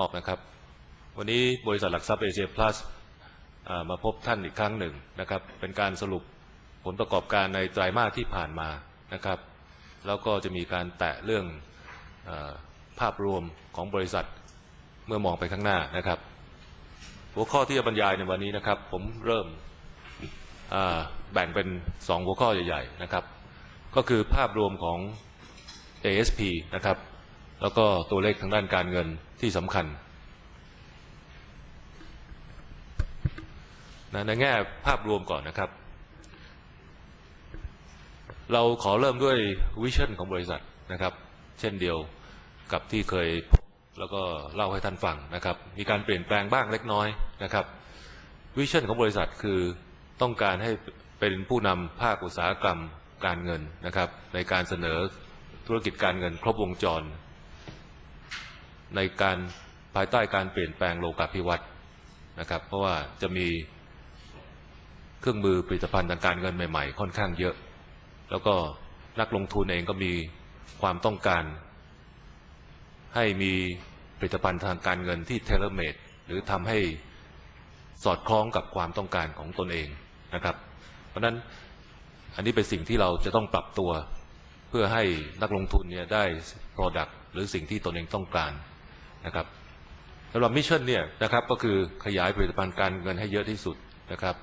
นอกนะครับ วันนี้บริษัทหลักทรัพย์เอเชียพลัสมาพบท่านอีกครั้งหนึ่งนะครับ เป็นการสรุปผลประกอบการในไตรมาสที่ผ่านมานะครับ แล้วก็จะมีการแตะเรื่องอภาพรวมของบริษัทเมื่อมองไปข้างหน้านะครับ หัวข้อที่จะบรรยายในวันนี้นะครับ ผมเริ่มแบ่งเป็นสองหัวข้อใหญ่ ๆ นะครับ ก็คือภาพรวมของ ASP นะครับ แล้วก็ตัวเลขทางด้านการเงินที่สำคัญนะในแง่ภาพรวมก่อนนะครับ เราขอเริ่มด้วยวิชั่นของบริษัทนะครับ เช่นเดียวกับที่เคยพบแล้วก็เล่าให้ท่านฟังนะครับ มีการเปลี่ยนแปลงบ้างเล็กน้อยนะครับวิชั่นของบริษัทคือต้องการให้เป็นผู้นำภาคอุตสาหกรรมการเงินนะครับ ในการเสนอธุรกิจการเงินครบวงจร ในการภายใต้การเปลี่ยนแปลงโลกาภิวัตน์นะครับ เพราะว่าจะมีเครื่องมือผลิตภัณฑ์ทางการเงินใหม่ๆ ค่อนข้างเยอะ แล้วก็นักลงทุนเองก็มีความต้องการ ให้มีผลิตภัณฑ์ทางการเงินที่เทเลเมดหรือทำให้สอดคล้องกับความต้องการของตนเองนะครับ เพราะนั้นอันนี้เป็นสิ่งที่เราจะต้องปรับตัว เพื่อให้นักลงทุนเนี่ยได้ Product หรือสิ่งที่ตนเองต้องการ นะครับสำหรับมิชชั่นเนี่ยนะครับก็คือขยายผลิตภัณฑ์การเงินให้เยอะที่สุดนะครับ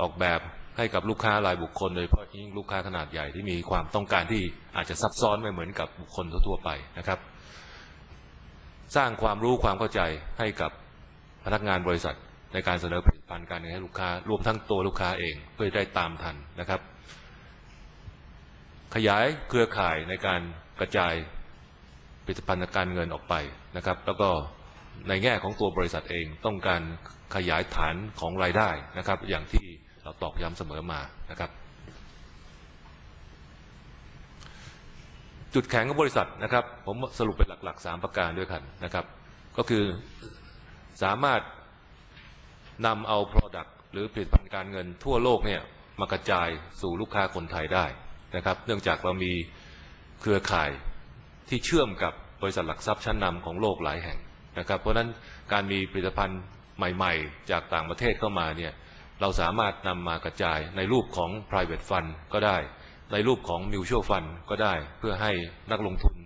ออกแบบให้กับลูกค้ารายบุคคลโดยเฉพาะยิ่งลูกค้าขนาดใหญ่ที่มีความต้องการที่อาจจะซับซ้อนไม่เหมือนกับบุคคลทั่วไปนะครับ สร้างความรู้ความเข้าใจให้กับพนักงานบริษัทในการเสนอผลิตภัณฑ์การเงินให้ลูกค้ารวมทั้งตัวลูกค้าเองเพื่อได้ตามทันนะครับ ขยายเครือข่ายในการกระจาย ผลิตภัณฑ์การเงินออกไปนะครับ แล้วก็ในแง่ของตัวบริษัทเองต้องการขยายฐานของรายได้นะครับ อย่างที่เราตอกย้ำเสมอมานะครับ จุดแข็งของบริษัทนะครับ ผมสรุปเป็นหลักๆ 3 ประการด้วยกันนะครับ ก็คือสามารถนำเอา Product หรือผลิตภัณฑ์การเงินทั่วโลกเนี่ยมากระจายสู่ลูกค้าคนไทยได้นะครับ เนื่องจากเรามีเครือข่าย ที่เชื่อมกับบริษัทหลักทรัพย์ชั้นนำของโลกหลายแห่งนะครับ เพราะฉะนั้นการมีผลิตภัณฑ์ใหม่ๆ จากต่างประเทศเข้ามาเนี่ยเราสามารถนำมากระจายในรูปของ private fund ก็ได้ ในรูปของ mutual fund ก็ได้ เพื่อให้นักลงทุน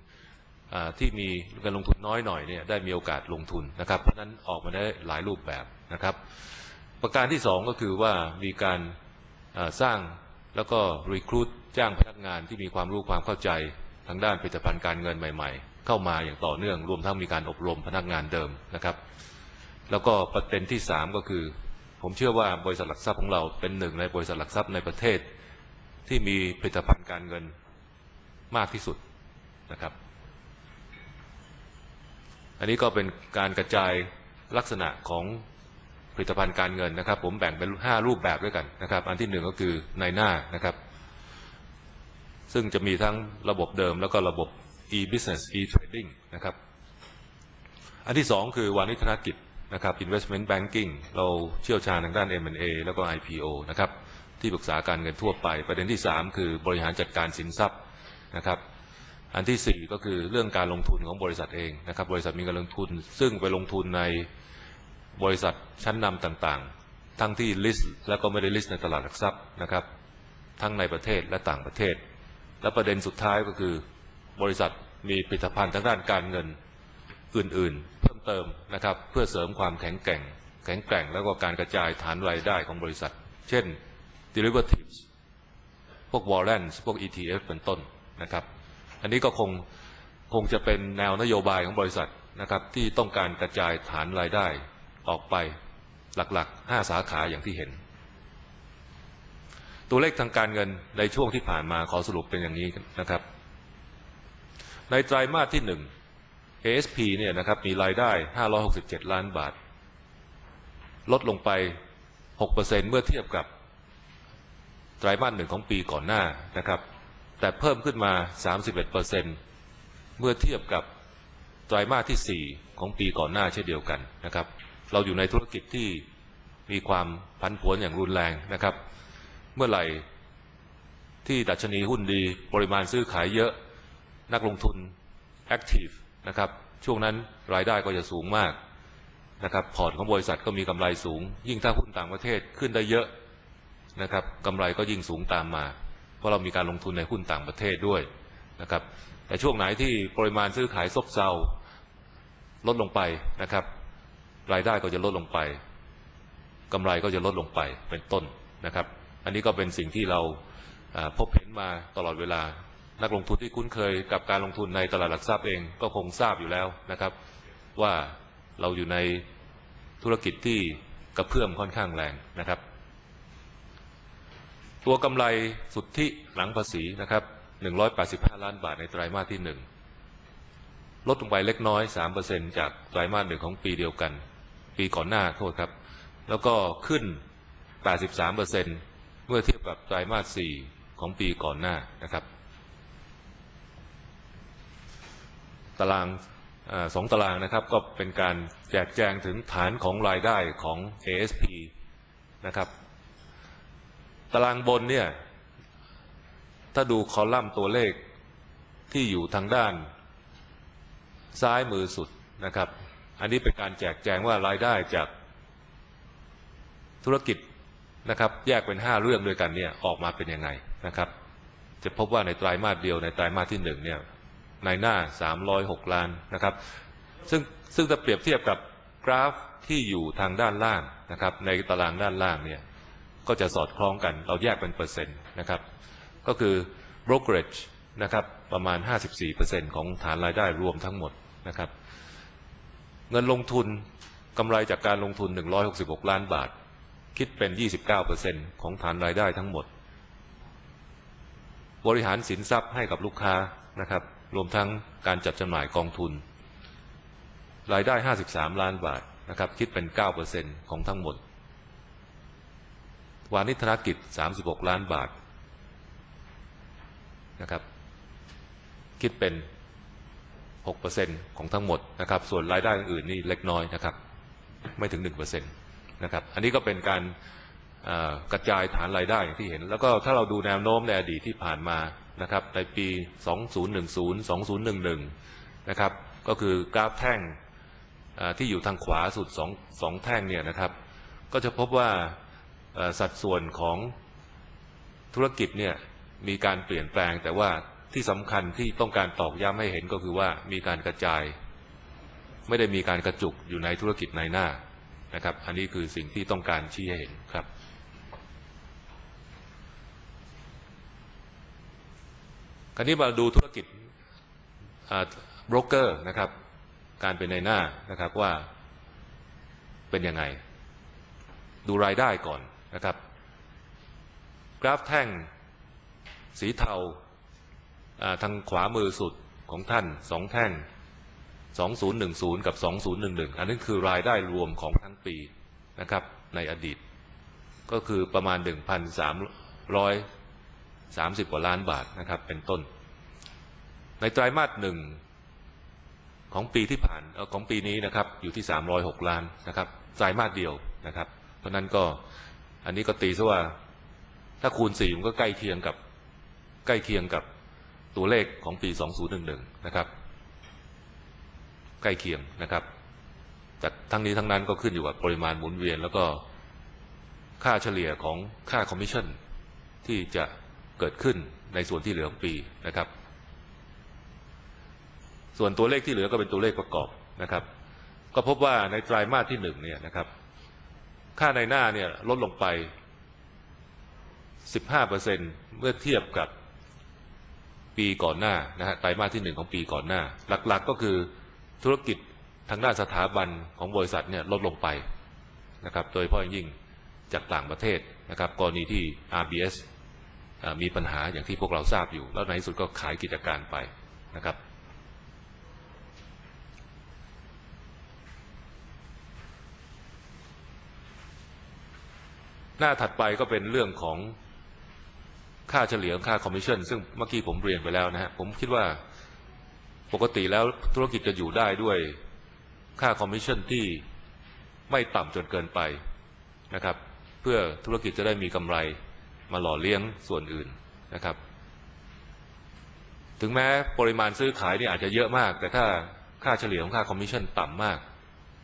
ที่มีการลงทุนน้อยหน่อยเนี่ยได้มีโอกาสลงทุนนะครับ เพราะฉะนั้นออกมาได้หลายรูปแบบนะครับ ประการที่สองก็คือว่ามีการสร้างแล้วก็รีครูดจ้างพนักงานที่มีความรู้ความเข้าใจ ทางด้านผลิตภัณฑ์การเงินใหม่ ๆ เข้ามาอย่างต่อเนื่อง รวมทั้งมีการอบรมพนักงานเดิมนะครับ แล้วก็ประเด็นที่สามก็คือ ผมเชื่อว่าบริษัทหลักทรัพย์ของเราเป็นหนึ่งในบริษัทหลักทรัพย์ในประเทศ ที่มีผลิตภัณฑ์การเงินมากที่สุดนะครับ อันนี้ก็เป็นการกระจายลักษณะของผลิตภัณฑ์การเงินนะครับ ผมแบ่งเป็นห้ารูปแบบด้วยกันนะครับ อันที่หนึ่งก็คือในหน้านะครับ ซึ่งจะมีทั้งระบบเดิมแล้วก็ระบบ e-business e-trading นะครับ อันที่สองคือวานิธนกิจนะครับ investment banking เราเชี่ยวชาญทางด้าน M&A แล้วก็ IPO นะครับ ที่ปรึกษาการเงินทั่วไป ประเด็นที่สามคือบริหารจัดการสินทรัพย์นะครับ อันที่สี่ก็คือเรื่องการลงทุนของบริษัทเองนะครับ บริษัทมีการลงทุน ซึ่งไปลงทุนในบริษัทชั้นนำต่างๆ ทั้งที่ list และก็ไม่ได้ list ในตลาดหลักทรัพย์นะครับ ทั้งในประเทศและต่างประเทศ และประเด็นสุดท้ายก็คือบริษัทมีผลิตภัณฑ์ทางด้านการเงินอื่นๆ เพิ่มเติมนะครับ เพื่อเสริมความแข็งแกร่ง แข็งแกร่งแล้วก็การกระจายฐานรายได้ของบริษัท เช่น derivatives พวก warrants พวก ETF เป็นต้นนะครับ อันนี้ก็คงคงจะเป็นแนวนโยบายของบริษัทนะครับ ที่ต้องการกระจายฐานรายได้ออกไปหลักๆ 5 สาขาอย่างที่เห็น ตัวเลขทางการเงินในช่วงที่ผ่านมาขอสรุปเป็นอย่างนี้นะครับ ในไตรมาสที่หนึ่ง ASP เนี่ยนะครับมีรายได้ 567 ล้านบาท ลดลงไป 6%เมื่อเทียบกับไตรมาสหนึ่งของปีก่อนหน้านะครับ แต่เพิ่มขึ้นมา 31%เมื่อเทียบกับไตรมาสที่ 4 ของปีก่อนหน้าเช่นเดียวกันนะครับ เราอยู่ในธุรกิจที่มีความพันผวนอย่างรุนแรงนะครับ เมื่อไหร่ที่ดัชนีหุ้นดีปริมาณซื้อขายเยอะนักลงทุน active นะครับช่วงนั้นรายได้ก็จะสูงมากนะครับพอร์ตของบริษัทก็มีกำไรสูง ยิ่งถ้าหุ้นต่างประเทศขึ้นได้เยอะนะครับกำไรก็ยิ่งสูงตามมา เพราะเรามีการลงทุนในหุ้นต่างประเทศด้วยนะครับแต่ช่วงไหนที่ปริมาณซื้อขายซบเซาลดลงไปนะครับ รายได้ก็จะลดลงไปกำไรก็จะลดลงไปเป็นต้นนะครับ อันนี้ก็เป็นสิ่งที่เราพบเห็นมาตลอดเวลา นักลงทุนที่คุ้นเคยกับการลงทุนในตลาดหลักทรัพย์เองก็คงทราบอยู่แล้วนะครับ ว่าเราอยู่ในธุรกิจที่กระเพื่อมค่อนข้างแรงนะครับ ตัวกำไรสุทธิหลังภาษีนะครับ 185 ล้านบาทในไตรมาสที่หนึ่งลดลงไปเล็กน้อย 3%จากไตรมาสหนึ่งของปีเดียวกัน ปีก่อนหน้าโทษครับ แล้วก็ขึ้น 83% เมื่อเทียบกับไตรมาส4ของปีก่อนหน้านะครับ ตารางอสองตารางนะครับก็เป็นการแจกแจงถึงฐานของรายได้ของ ASP นะครับ ตารางบนเนี่ยถ้าดูคอลัมน์ตัวเลขที่อยู่ทางด้าน ซ้ายมือสุดนะครับ อันนี้เป็นการแจกแจงว่ารายได้จากธุรกิจ นะครับ แยกเป็น 5 เรื่องด้วยกันเนี่ยออกมาเป็นยังไงนะครับ จะพบว่าในไตรามาสเดียวในไตรามาสที่หนึ่งเนี่ยในหน้า 306 ล้านนะครับ ซึ่งซึ่งถ้าเปรียบเทียบกับกราฟที่อยู่ทางด้านล่างนะครับ ในตารางด้านล่างเนี่ยก็จะสอดคล้องกันเราแยกเป็นเปอร์เซ็นต์นะครับ ก็คือ brokerage นะครับประมาณ 54%ของฐานรายได้รวมทั้งหมดนะครับ เงินลงทุนกำไรจากการลงทุน 166 ล้านบาท คิดเป็น 29%ของฐานรายได้ทั้งหมด บริหารสินทรัพย์ให้กับลูกค้านะครับ รวมทั้งการจัดจำหน่ายกองทุน รายได้ 53 ล้านบาทนะครับ คิดเป็น 9%ของทั้งหมด วานิธนกิจ 36 ล้านบาทนะครับ คิดเป็น 6%ของทั้งหมดนะครับ ส่วนรายได้อื่นนี่เล็กน้อยนะครับ ไม่ถึง 1% นะครับ อันนี้ก็เป็นการกระจายฐานรายได้อย่างที่เห็น แล้วก็ถ้าเราดูแนวโน้มในอดีตที่ผ่านมานะครับ ในปี 2010 2011 นะครับ ก็คือกราฟแท่งที่อยู่ทางขวาสุดสองสองแท่งเนี่ยนะครับ ก็จะพบว่าสัดส่วนของธุรกิจเนี่ยมีการเปลี่ยนแปลง แต่ว่าที่สำคัญที่ต้องการตอกย้ำให้เห็นก็คือว่ามีการกระจาย ไม่ได้มีการกระจุกอยู่ในธุรกิจในหน้า นะครับ อันนี้คือสิ่งที่ต้องการชี้ให้เห็นครับ คราวนี้มาดูธุรกิจบรกเกอร์นะครับ การเป็นในหน้านะครับว่าเป็นยังไง ดูรายได้ก่อนนะครับ กราฟแท่งสีเทาอ่าทางขวามือสุดของท่านสองแท่ง 2010 กับ 2011 อันนี้คือรายได้รวมของทั้งปีนะครับในอดีต ก็คือประมาณ 1,330 กว่าล้านบาทนะครับเป็นต้น ในไตรมาสหนึ่งของปีที่ผ่านอของปีนี้นะครับอยู่ที่ 306 ล้านนะครับไตรมาสเดียวนะครับ เพราะฉะนั้นก็อันนี้ก็ตีซะว่าถ้าคูณสี่มันก็ใกล้เคียงกับใกล้เคียงกับตัวเลขของปี 2011 นะครับ ใกล้เคียงนะครับ แต่ทั้งนี้ทั้งนั้นก็ขึ้นอยู่กับปริมาณหมุนเวียน แล้วก็ค่าเฉลี่ยของค่าคอมมิชชั่นที่จะเกิดขึ้นในส่วนที่เหลือของปีนะครับ ส่วนตัวเลขที่เหลือก็เป็นตัวเลขประกอบนะครับ ก็พบว่าในไตรมาสที่หนึ่งเนี่ยนะครับ ค่าในหน้าเนี่ยลดลงไป 15%เมื่อเทียบกับปีก่อนหน้านะฮะไตรมาสที่หนึ่งของปีก่อนหน้า หลักๆก็คือ ธุรกิจทางด้านสถาบันของบริษัทเนี่ยลดลงไปนะครับโดยเฉพาะอย่างยิ่งจากต่างประเทศนะครับกรณีที่ RBS มีปัญหาอย่างที่พวกเราทราบอยู่ แล้วในที่สุดก็ขายกิจการไปนะครับหน้าถัดไปก็เป็นเรื่องของค่าเฉลี่ยค่าคอมมิชชั่น ซึ่งเมื่อกี้ผมเรียนไปแล้วนะฮะผมคิดว่า ปกติแล้วธุรกิจจะอยู่ได้ด้วยค่าคอมมิชชั่นที่ไม่ต่ำจนเกินไปนะครับ เพื่อธุรกิจจะได้มีกำไรมาหล่อเลี้ยงส่วนอื่นนะครับ ถึงแม้ปริมาณซื้อขายนี่อาจจะเยอะมาก แต่ถ้าค่าเฉลี่ยของค่าคอมมิชชั่นต่ำมาก